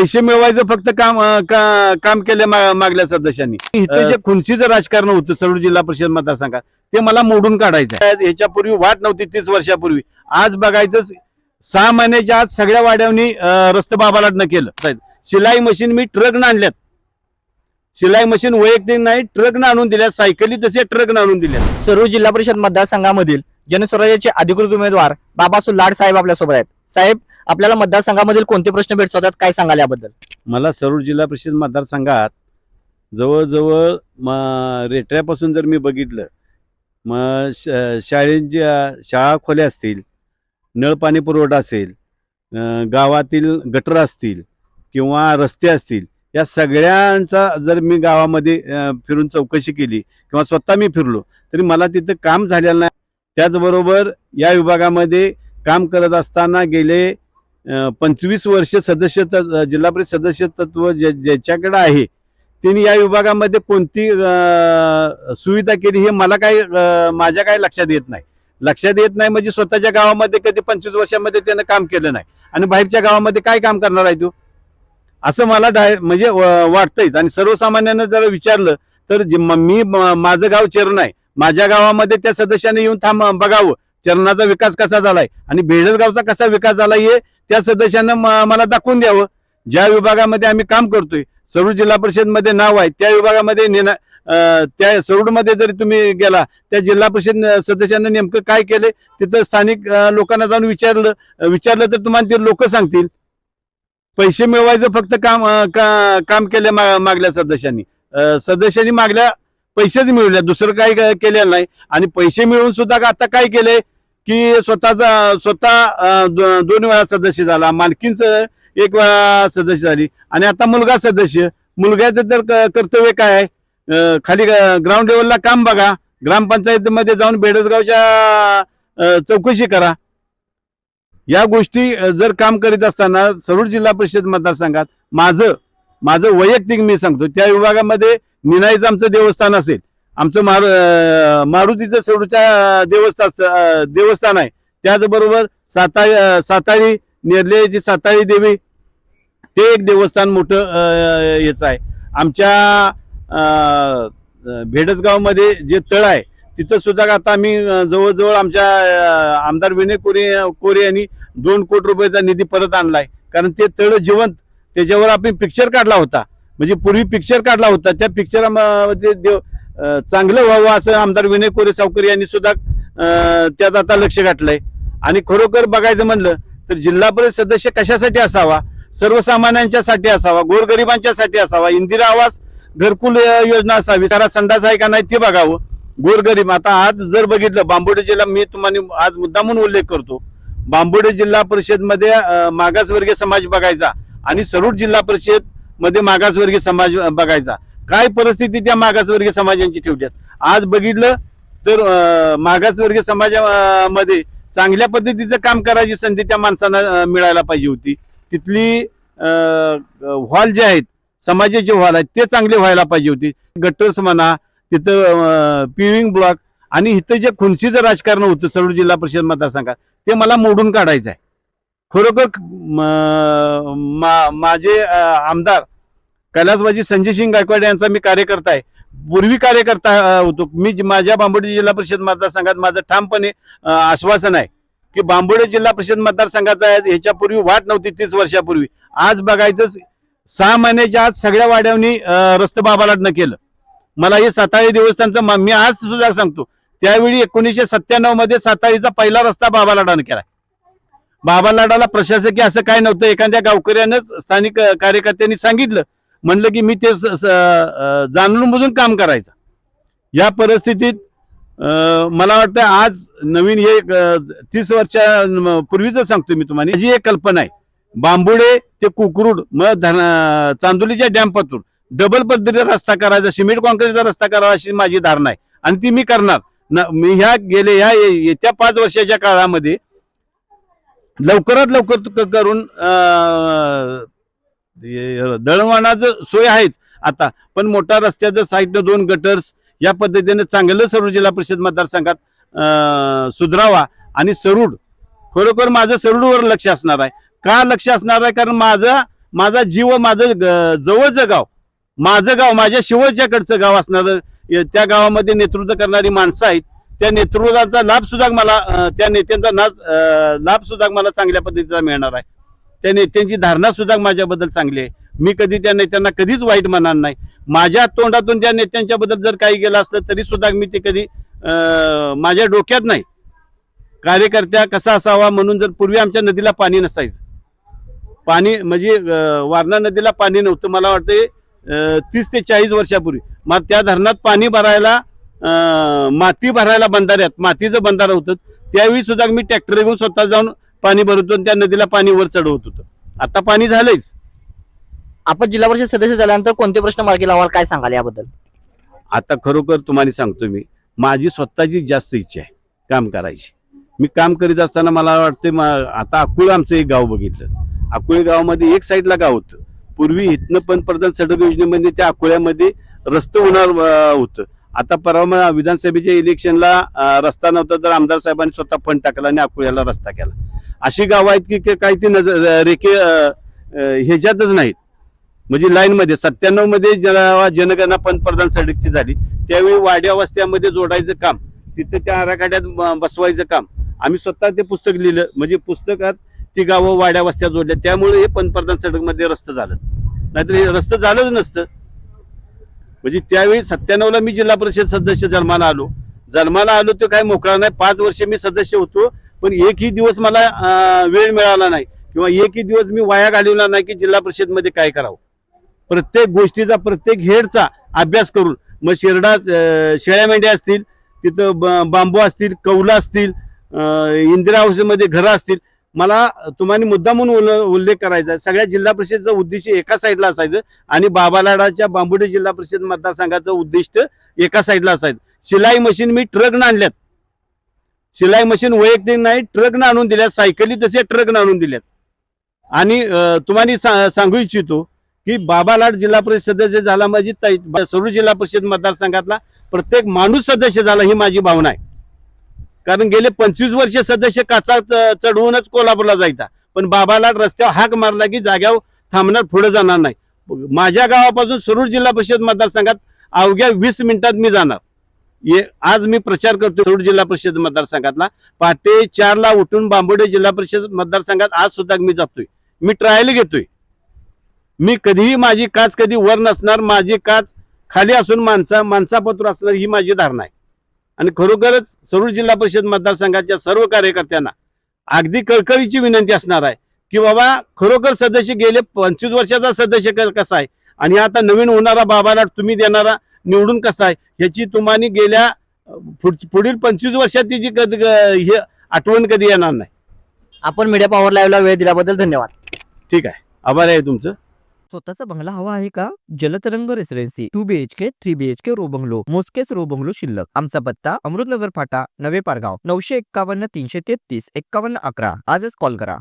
पैसे मिळवायचं फक्त काम का- काम केले मागल्या सदस्यांनी. इथे जे खुनशीचं राजकारण होतं सरूर जिल्हा परिषद मतदारसंघात ते मला मोडून काढायचं ह्याच्यापूर्वी वाट नव्हती तीस वर्षापूर्वी. आज बघायचं सहा महिन्याच्या आज सगळ्या वाड्यावनी रस्ते बाबालाटनं केलं. शिलाई मशीन मी ट्रक आणल्यात. शिलाई मशीन वैयक्तिक नाही ट्रक आणून दिल्या सायकली तसे ट्रक आणून दिल्या सरूर जिल्हा परिषद मतदारसंघामधील जनस्वराज्याचे अधिकृत उमेदवार बाबासू लाड साहेब आपल्यासोबत आहेत. साहेब आपल्याला मतदारसंघामधील कोणते प्रश्न भेटतात काय सांगाल याबद्दल? मला सरूर जिल्हा परिषद मतदारसंघात जवळजवळ म रेटऱ्यापासून जर मी बघितलं मग श शाळेच्या शाळा खोल्या असतील नळपाणी पुरवठा असेल गावातील गटर असतील किंवा रस्ते असतील या सगळ्यांचा जर मी गावामध्ये फिरून चौकशी केली किंवा स्वतः मी फिरलो तरी मला तिथं काम झालेलं नाही. त्याचबरोबर या विभागामध्ये काम करत असताना गेले पंचवीस वर्ष सदस्य जिल्हा परिषद सदस्य तत्व ज्या- ज्याच्याकडे आहे त्यांनी या विभागामध्ये कोणती सुविधा केली हे मला काय माझ्या काय लक्षात येत नाही. लक्षात येत नाही म्हणजे स्वतःच्या गावामध्ये कधी पंचवीस वर्षामध्ये त्यानं काम केलं नाही. आणि बाहेरच्या गावामध्ये काय काम करणार आहे तो? असं मला डाय म्हणजे व- आणि सर्वसामान्यांना जर विचारलं तर जे म- मी माझं गाव चरण आहे. माझ्या गावामध्ये त्या सदस्याने येऊन थांब बघावं. चरणाचा विकास कसा झालाय? आणि भेडसगावचा कसा विकास झाला हे त्या सदस्यांना मला दाखवून द्यावं. ज्या विभागामध्ये आम्ही काम करतोय सरूड जिल्हा परिषदमध्ये नाव आहे त्या विभागामध्ये नेना- त्या सरूडमध्ये जरी तुम्ही गेला त्या जिल्हा परिषद सदस्यांना नेमकं काय केले तिथं स्थानिक लोकांना जाऊन विचारलं विचारलं तर तुम्हाला ते लोक सांगतील. पैसे मिळवायचं फक्त काम का- काम केले मा- मागल्या सदस्यांनी. सदस्यांनी मागल्या पैसेच मिळवल्या दुसरं काही केलेलं नाही. आणि पैसे मिळवून सुद्धा आता काय केलंय की स्वतःचा स्वतः दोन वेळा सदस्य झाला. मालकींचं एक वेळा सदस्य झाली. आणि आता मुलगा सदस्य. मुलग्याचं तर कर्तव्य काय आहे? खाली ग्राउंड लेवलला काम बघा. ग्रामपंचायतीमध्ये जाऊन बेडसगावच्या चौकशी करा. या गोष्टी जर काम करीत असताना सरूर जिल्हा परिषद मतदारसंघात माझं माझं वैयक्तिक मी सांगतो. त्या विभागामध्ये निनाईचं आमचं देवस्थान असेल. आमचं मारु मारुतीचं सेडूच्या देवस्थान देवस्थान आहे. त्याचबरोबर साताळी सातारी साताळी नेरलेची साताळी देवी ते एक देवस्थान मोठं याचं आहे. आमच्या भेडसगावमध्ये जे तळ आहे तिथं सुद्धा आता आम्ही जवळजवळ आमच्या आमदार विनय कोरे कोरे यांनी दोन कोटी रुपयाचा निधी परत आणलाय. कारण ते तळ जिवंत त्याच्यावर आपण पिक्चर काढला होता. म्हणजे पूर्वी पिक्चर काढला होता. त्या पिक्चरमध्ये देव चांगलं व्हावं असं आमदार विनय कोरे सावकर यांनी सुद्धा त्यात आता लक्ष घातलंय. आणि खरोखर बघायचं म्हणलं तर जिल्हा परिषद सदस्य कशासाठी असावा? सर्वसामान्यांच्यासाठी असावा? गोरगरिबांच्यासाठी असावा? इंदिरा आवास घरकुल योजना असावी? सारा संडास आहे का नाही ते बघावं. गोरगरीब आता आज जर बघितलं बांबोडे जिल्हा मी तुम्हाला आज मुद्दामून उल्लेख करतो. बांबोडे जिल्हा परिषदमध्ये मागासवर्गीय समाज बघायचा आणि सरूड जिल्हा परिषदमध्ये मागासवर्गीय समाज बघायचा. काय परिस्थिती त्या मागासवर्गीय समाजांची ठेवल्यात? आज बघितलं तर मागासवर्गीय समाजामध्ये चांगल्या पद्धतीचं काम करायची संधी त्या माणसांना मिळायला पाहिजे होती. तिथली हॉल जे आहेत समाजाचे हॉल आहेत ते चांगले व्हायला पाहिजे होते. गटर्स म्हणा तिथं पिविंग ब्लॉक आणि इथं जे खुनशीचं राजकारण होतं सरूर जिल्हा परिषद मतदारसंघात ते मला मोडून काढायचं आहे खरोखर म- मा- माझे आमदार कैलासबाजी संजय सिंग गायकवाड यांचा मी कार्यकर्ता आहे. पूर्वी कार्यकर्ता होतो. मी माझ्या बांबोडी जिल्हा परिषद मतदारसंघात माझं ठामपणे आश्वासन आहे की बांबोडे जिल्हा परिषद मतदारसंघाचा ह्याच्यापूर्वी वाट नव्हती तीस वर्षापूर्वी. आज बघायचं सहा महिन्याच्या आज सगळ्या वाड्यांनी अं, रस्ते बाबालाटनं केलं. मला हे साताळी देवस्थानचं मी आज सुद्धा सांगतो. त्यावेळी एकोणीसशे सत्त्याण्णवमध्ये साताळीचा पहिला रस्ता बाबालाडानं केला. बाबालाडाला प्रशासकीय असं काय नव्हतं. एखाद्या गावकऱ्यानंच स्थानिक कार्यकर्त्यांनी सांगितलं म्हणलं की मी ते जाणून बुजून काम करायचं. या परिस्थितीत अं, मला वाटतं आज नवीन हे तीस वर्षा पूर्वीच सांगतो मी तुम्हाला. जी एक कल्पना आहे बांबुडे ते कुकरुड मग धन- चांदोलीच्या डॅम डबल पद्धतीचा रस्ता करायचा सिमेंट कॉन्क्रीटचा रस्ता करावा अशी माझी धारणा आहे. आणि ती मी करणार. न- मी ह्या गेले ह्या येत्या पाच वर्षाच्या काळामध्ये लवकरात लवकर करून अं, दळणवळणाचं सोय आहेच. आता पण मोठ्या रस्त्याचं साईडनं दोन गटर्स या पद्धतीने चांगलं सरूड जिल्हा परिषद मतदारसंघात सुधरावा. आणि सरूड खरोखर माझं सरूडवर लक्ष असणार आहे. का लक्ष असणार आहे? कारण माझं माझा जीव माझं जवळचं गाव माझं गाव माझ्या शेवटच्याकडचं गाव असणारं त्या गावामध्ये नेतृत्व करणारी माणसं आहेत. त्या नेतृत्वाचा लाभ सुद्धा मला त्या नेत्यांचा नाच लाभ सुद्धा मला चांगल्या पद्धतीचा मिळणार आहे. त्या नेत्यांची धारणा सुद्धा माझ्याबद्दल चांगली आहे. मी कधी त्या नेत्यांना कधीच वाईट म्हणणार नाही. माझ्या तोंडातून त्या नेत्यांच्या बद्दल जर काही गेलं असलं तरी सुद्धा मी ते कधी माझ्या डोक्यात नाही. कार्यकर्त्या कसा असावा म्हणून जर पूर्वी आमच्या नदीला पाणी नसायचं. पाणी म्हणजे वारणा नदीला पाणी नव्हतं. मला वाटतं तीस ते चाळीस वर्षापूर्वी. मग त्या धरणात पाणी भरायला माती भरायला बंधाऱ्यात मातीचं बंधारं होतं. त्यावेळी सुद्धा मी ट्रॅक्टर घेऊन स्वतः जाऊन पाणी भरतो त्या नदीला पाणी वर चढवत होतो. आता पाणी झालंच आपण जिल्हा परिषद सदस्य झाल्यानंतर कोणते प्रश्न मार्गी लावाल काय सांगाल याबद्दल? आता खरोखर तुम्हाला सांगतो मी माझी स्वतःची जास्त इच्छा आहे काम करायची. मी काम करीत असताना मला वाटते आता अकुळ आमचं एक गाव बघितलं. अकुळे गावामध्ये एक साईडला गाव होतं. पूर्वी इथनं पंतप्रधान सडक योजनेमध्ये त्या अकोळ्यामध्ये रस्ते होणार होतं. आता परवा विधानसभेच्या इलेक्शनला रस्ता नव्हता तर आमदार साहेबांनी स्वतः फंड टाकला आणि अकोळ्याला रस्ता केला. अशी गावं आहेत की की काही ती नजर रेखे ह्याच्यातच नाहीत. म्हणजे लाईनमध्ये सत्त्याण्णवमध्ये सत्त्याण्णवमध्ये जेव्हा जनगणना पंतप्रधान सडकची झाली त्यावेळी वाड्या वस्त्यामध्ये जोडायचं काम तिथे त्या आराखड्यात बसवायचं काम आम्ही स्वतः ते पुस्तक लिहिलं. म्हणजे पुस्तकात ती गावं वाड्या वस्त्या जोडल्या. त्यामुळे हे पंतप्रधान सडकमध्ये रस्त रस्तं झालं. नाहीतर हे रस्तं झालंच नसतं. म्हणजे त्यावेळी सत्त्याण्णवला मी जिल्हा परिषद सदस्य जन्माला आलो. जन्माला आलो तो काय मोकळा नाही. पाच वर्ष मी सदस्य होतो पण एकही दिवस मला वेळ मिळाला नाही किंवा एकही दिवस मी वाया घालवला नाही की जिल्हा परिषदमध्ये काय करावं. प्रत्येक गोष्टीचा प्रत्येक हेडचा अभ्यास करून मग शेरडा शेळ्या मेंढ्या असतील तिथं बांबू असतील कौला असतील इंदिरा हाऊसमध्ये घरं असतील मला तुम्हाला मुद्दा म्हणून उल्लेख करायचा आहे. सगळ्या जिल्हा परिषदचा उद्दिष्ट एका साईडला असायचं आणि बाबालाडाच्या बांबुडे जिल्हा परिषद मतदारसंघाचं उद्दिष्ट एका साईडला असायचं. शिलाई मशीन मी ट्रकनं आणल्यात. शिलाई मशीन वैयक्तिक नाही ट्रकनं आणून दिल्यात. सायकली तसे ट्रकनं आणून दिल्यात. आणि तुम्हाला सा- सांगू इच्छितो की बाबालाड जिल्हा परिषद सदस्य झाला माझी ताई- जिल्हा परिषद मतदारसंघातला प्रत्येक माणूस सदस्य झाला ही माझी भावना आहे. कारण गेले पंचवीस वर्ष सदस्य काचा चढवूनच कोल्हापूरला जायचा. पण बाबाला रस्त्यावर हाक मारला की जाग्यावर थांबणार पुढे जाणार नाही. माझ्या गावापासून सुरूर जिल्हा परिषद मतदारसंघात अवघ्या वीस मिनिटात मी जाणार. ये आज मी प्रचार करतो सुरूर जिल्हा परिषद मतदारसंघातला. पहाटे चारला उठून बांबोडे जिल्हा परिषद मतदारसंघात आज सुद्धा मी जातोय. मी ट्रायल घेतोय. मी कधीही माझी काच कधी वर नसणार माझी काच खाली असून माणसा माणसापत्र असणार ही माझी धारणा आहे. आणि खरोखरच सरूर जिल्हा परिषद मतदारसंघाच्या सर्व कार्यकर्त्यांना अगदी कळकळीची विनंती असणार आहे की बाबा खरोखर सदस्य गेले पंचवीस वर्षाचा सदस्य कसा आहे? आणि आता नवीन होणारा बाबाला तुम्ही देणारा निवडून कसा आहे? ह्याची तुम्हाला गेल्या पुढील पंचवीस वर्षात तिची कधी हे आठवण कधी येणार नाही. आपण मीडिया पॉवर लाईव्हला वेळ दिल्याबद्दल धन्यवाद. ठीक आहे. आभार आहे तुमचं. स्वतःचा बंगला हवा आहे का? Jaltarang residency two BHK three BHK row bungalow मोजकेच रो बंगलो शिल्लक. आमचा पत्ता अमृतनगर फाटा नवे पारगाव नऊशे एक्कावन्न तीनशे तेहतीस एक्कावन्न अकरा. आजच कॉल करा.